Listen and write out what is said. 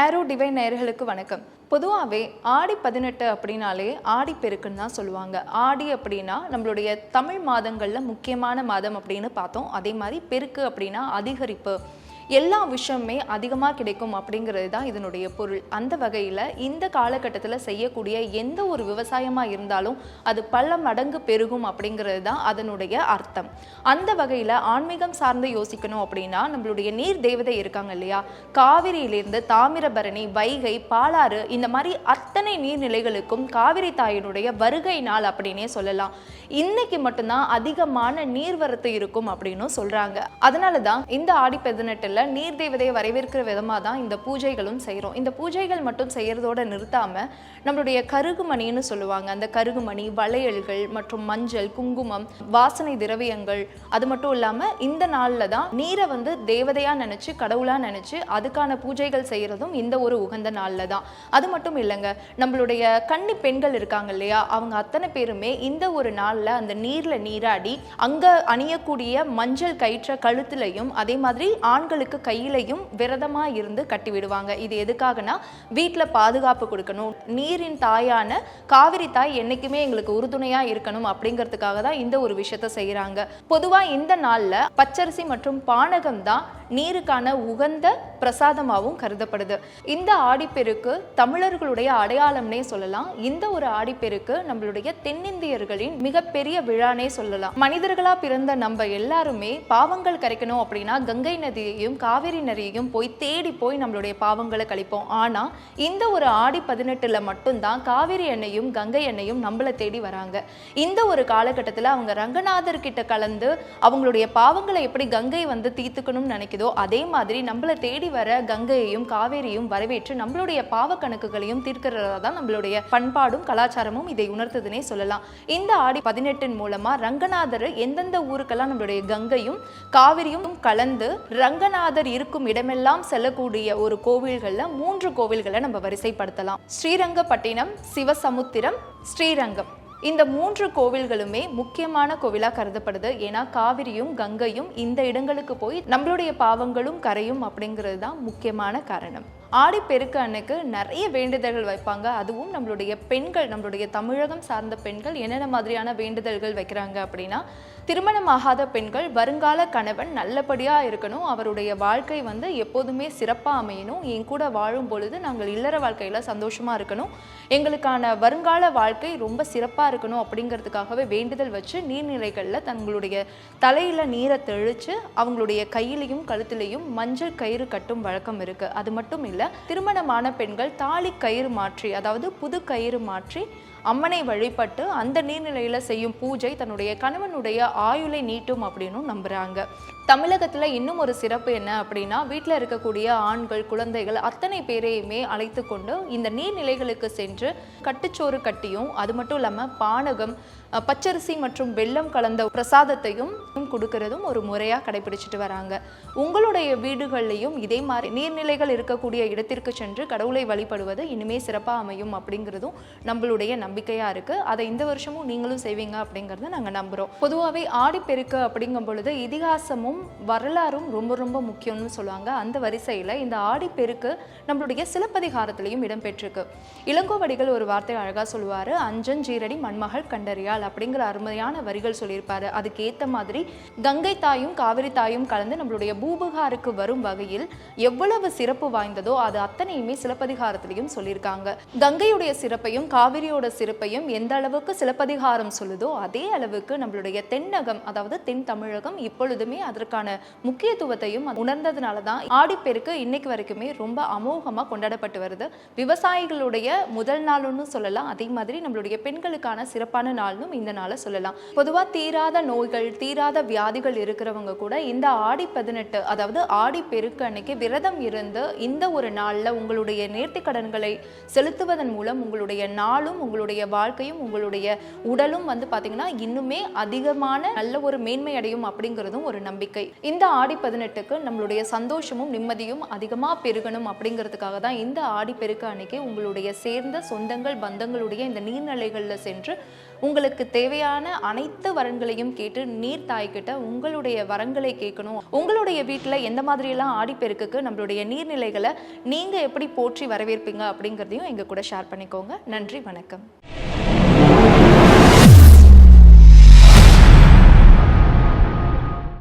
ஆரோ divine நேயர்களுக்கு வணக்கம். பொதுவாகவே ஆடி பதினெட்டு அப்படின்னாலே ஆடி பெருக்குன்னு தான் சொல்லுவாங்க. ஆடி அப்படின்னா நம்மளுடைய தமிழ் மாதங்களில் முக்கியமான மாதம் அப்படின்னு பார்த்தோம். அதே மாதிரி பெருக்கு அப்படின்னா அதிகரிப்பு. எல்லா விஷயமே அதிகமாக கிடைக்கும் அப்படிங்கிறது தான் இதனுடைய பொருள். அந்த வகையில் இந்த காலகட்டத்தில் செய்யக்கூடிய எந்த ஒரு விவசாயமாக இருந்தாலும் அது பல மடங்கு பெருகும் அப்படிங்கிறது தான் அதனுடைய அர்த்தம். அந்த வகையில் ஆன்மீகம் சார்ந்து யோசிக்கணும் அப்படின்னா நம்மளுடைய நீர் தேவதை இருக்காங்க இல்லையா? காவிரியிலிருந்து தாமிரபரணி வைகை பாலாறு இந்த மாதிரி அத்தனை நீர்நிலைகளுக்கும் காவிரி தாயினுடைய வருகை நாள் அப்படின்னே சொல்லலாம். இன்னைக்கு மட்டும்தான் அதிகமான நீர்வரத்து இருக்கும் அப்படின்னும் சொல்றாங்க. அதனால தான் இந்த ஆடி பதினெட்டுல நீர் தேவதையை வரவேற்கிற விதமா தான் இந்த பூஜைகளும் செய்கிறோம். இந்த பூஜைகள் மட்டும் செய்யறதோட நிறுத்தாம நம்மளுடைய கருகுமணின்னு சொல்லுவாங்க. அந்த கருகுமணி வளையல்கள் மற்றும் மஞ்சள் குங்குமம் வாசனை திரவியங்கள் அது மட்டும் இல்லாமல் இந்த நாள்ல தான் நீரை வந்து தேவதையா நினைச்சு கடவுளா நினைச்சு அதுக்கான பூஜைகள் செய்யறதும் இந்த ஒரு உகந்த நாள்ல தான். அது மட்டும் இல்லைங்க நம்மளுடைய கன்னி பெண்கள் இருக்காங்க இல்லையா? அவங்க அத்தனை பேருமே இந்த ஒரு நாள்ல அந்த நீர்ல நீராடி அங்க அணியக்கூடிய மஞ்சள் கயிற்ற கழுத்துலையும் அதே மாதிரி ஆண்கள் ஆண்களுக்கு கையிலையும் விரதமா இருந்து கட்டி விடுவாங்க இது எதுக்காகனா வீட்டில் பாதுகாப்பு கொடுக்கணும். நீரின் தாயான காவிரி தாய் என்னைக்குமே எங்களுக்கு உறுதுணையா இருக்கணும் அப்படிங்கிறதுக்காக தான் இந்த ஒரு விஷயத்த செய்யறாங்க பொதுவா இந்த நாளில் பச்சரிசி மற்றும் பானகம் தான் நீருக்கான உகந்த பிரசாதமாகவும் கருதப்படுது. இந்த ஆடிப்பெருக்கு தமிழர்களுடைய அடையாளம்னே சொல்லலாம். இந்த ஒரு ஆடிப்பெருக்கு நம்மளுடைய தென்னிந்தியர்களின் மிகப்பெரிய விழானே சொல்லலாம். மனிதர்களா பிறந்த நம்ம எல்லாருமே பாவங்கள் கரைக்கணும் அப்படின்னா கங்கை நதியையும் காவிரி நதியையும் போய் தேடி போய் நம்மளுடைய பாவங்களை கழிப்போம். ஆனா இந்த ஒரு ஆடி பதினெட்டுல மட்டும்தான் காவிரி எண்ணெயும் கங்கை எண்ணெயும் நம்மளை தேடி வராங்க. இந்த ஒரு காலகட்டத்தில் அவங்க ரங்கநாதர் கிட்ட கலந்து அவங்களுடைய பாவங்களை எப்படி கங்கை வந்து தீர்த்துக்கணும்னு நினைக்குதோ அதே மாதிரி நம்மளை தேடி வர கங்கையையும் காவேரியும் வரவேற்று நம்மளுடைய பாவ கணக்குகளையும் தீர்க்கிறதா தான் நம்மளுடைய பண்பாடும் கலாச்சாரமும் இதை உணர்த்துதுன்னே சொல்லலாம். இந்த ஆடி பதினெட்டின் மூலமா ரங்கநாதர் எந்தெந்த ஊருக்கெல்லாம் நம்மளுடைய கங்கையும் காவிரியும் கலந்து ரங்கநாதர் இருக்கும் இடமெல்லாம் செல்லக்கூடிய ஒரு கோவில்கள்ல மூன்று கோவில்களை நம்ம வரிசைப்படுத்தலாம். ஸ்ரீரங்கப்பட்டினம் சிவசமுத்திரம் ஸ்ரீரங்கம். இந்த மூன்று கோவில்களுமே முக்கியமான கோவிலாக கருதப்படுது. ஏன்னா காவிரியும் கங்கையும் இந்த இடங்களுக்கு போய் நம்மளுடைய பாவங்களும் கரையும் அப்படிங்கிறது தான் முக்கியமான காரணம். ஆடி பெருக்கு அன்னைக்கு நிறைய வேண்டுதல்கள் வைப்பாங்க. அதுவும் நம்மளுடைய பெண்கள் நம்மளுடைய தமிழகம் சார்ந்த பெண்கள் என்னென்ன மாதிரியான வேண்டுதல்கள் வைக்கிறாங்க அப்படின்னா திருமணமாகாத பெண்கள் வருங்கால கணவன் நல்லபடியாக இருக்கணும். அவருடைய வாழ்க்கை வந்து எப்போதுமே சிறப்பாக அமையணும். என் கூட வாழும் பொழுது நாங்கள் இல்லற வாழ்க்கையில் சந்தோஷமாக இருக்கணும். எங்களுக்கான வருங்கால வாழ்க்கை ரொம்ப சிறப்பாக இருக்கணும் அப்படிங்கிறதுக்காகவே வேண்டுதல் வச்சு நீர்நிலைகளில் தங்களுடைய தலையில் நீரை தெளித்து அவங்களுடைய கையிலையும் கழுத்துலையும் மஞ்சள் கயிறு கட்டும் வழக்கம் இருக்குது அது மட்டும் இல்லை திருமணமான பெண்கள் தாலி கயிறு மாற்றி அதாவது புது கயிறு மாற்றி அம்மனை வழிபட்டு அந்த நீர்நிலையில் செய்யும் பூஜை தன்னுடைய கணவனுடைய ஆயுளை நீட்டும் அப்படின்னு நம்புகிறாங்க தமிழகத்தில் இன்னும் ஒரு சிறப்பு என்ன அப்படின்னா வீட்டில் இருக்கக்கூடிய ஆண்கள் குழந்தைகள் அத்தனை பேரையுமே அழைத்து கொண்டு இந்த நீர்நிலைகளுக்கு சென்று கட்டுச்சோறு கட்டியும் அது மட்டும் இல்லாமல் பானகம் பச்சரிசி மற்றும் வெள்ளம் கலந்த பிரசாதத்தையும் கொடுக்கறதும் ஒரு முறையாக கடைபிடிச்சிட்டு வராங்க. உங்களுடைய வீடுகள்லையும் இதே மாதிரி நீர்நிலைகள் இருக்கக்கூடிய இடத்திற்கு சென்று கடவுளை வழிபடுவது இனிமே சிறப்பாக அமையும் அப்படிங்கிறதும் நம்மளுடைய நம்பிக்கையாக இருக்குது அதை இந்த வருஷமும் நீங்களும் செய்வீங்க அப்படிங்கிறத நாங்கள் நம்புகிறோம் பொதுவாகவே ஆடிப்பெருக்கு அப்படிங்கும் பொழுது இதிகாசமும் வரலாறும் ரொம்ப ரொம்ப முக்கியம்னு சொல்லுவாங்க. அந்த வரிசையில் இந்த ஆடிப்பெருக்கு நம்மளுடைய சிலப்பதிகாரத்திலையும் இடம்பெற்றிருக்கு. இளங்கோவடிகள் ஒரு வார்த்தை அழகாக சொல்லுவார். அஞ்சஞ்சீரடி மண்மகள் கண்டறியாள் அப்படிங்கிற அருமையான வரிகள் சொல்லியிருப்பாரு. அதுக்கு ஏற்ற மாதிரி கங்கை தாயும் காவிரி தாயும் கலந்து நம்மளுடைய பூபுகாருக்கு வரும் வகையில் எவ்வளவு சிறப்பு வாய்ந்ததோ அது அத்தனையுமே சிலப்பதிகாரத்திலையும் சொல்லியிருக்காங்க. கங்கையுடைய சிறப்பையும் காவிரியோட சிறப்பையும் எந்த அளவுக்கு சிலப்பதிகாரம் சொல்லுதோ அதே அளவுக்கு நம்மளுடைய தென்னகம் அதாவது தென் தமிழகம் இப்பொழுதுமே அதற்கான முக்கியத்துவத்தையும் உணர்ந்ததுனால தான் ஆடிப்பெருக்கு இன்னைக்கு வரைக்குமே ரொம்ப அமோகமாக கொண்டாடப்பட்டு வருது. விவசாயிகளுடைய முதல் நாள்னு சொல்லலாம் அதே மாதிரி நம்மளுடைய பெண்களுக்கான சிறப்பான நாள்னும் இந்த நாளை சொல்லலாம். பொதுவாக தீராத நோய்கள் தீராத வியாதிகள் இருக்கிறவங்க கூட இந்த ஆடி பதினெட்டு அதாவது ஆடி பெருக்கு அன்னைக்கு விரதம் இருந்து இந்த ஒரு நாளில் உங்களுடைய நேர்த்தி கடன்களை செலுத்துவதன் மூலம் உங்களுடைய நாளும் உங்களுடைய வாழ்க்கையும் உங்களுடைய உடலும் வந்து பார்த்தீங்கன்னா இன்னுமே அதிகமான நல்ல ஒரு மேன்மை அடையும் அப்படிங்கிறதும் ஒரு நம்பிக்கை. இந்த ஆடி பதினெட்டுக்கு நம்மளுடைய சந்தோஷமும் நிம்மதியும் அதிகமாக பெருகணும் அப்படிங்கிறதுக்காக தான் இந்த ஆடி பெருக்க அன்னைக்கு உங்களுடைய சேர்ந்த சொந்தங்கள் பந்தங்களுடைய இந்த நீர்நிலைகளில் சென்று உங்களுக்கு தேவையான அனைத்து வரன்களையும் கேட்டு நீர் தாய்கிட்ட உங்களுடைய வரங்களை கேட்கணும். உங்களுடைய வீட்டில் எந்த மாதிரியெல்லாம் ஆடிப்பெருக்குக்கு நம்மளுடைய நீர்நிலைகளை நீங்கள் எப்படி போற்றி வரவேற்பீங்க அப்படிங்கிறதையும் எங்கள் கூட ஷேர் பண்ணிக்கோங்க. நன்றி வணக்கம்.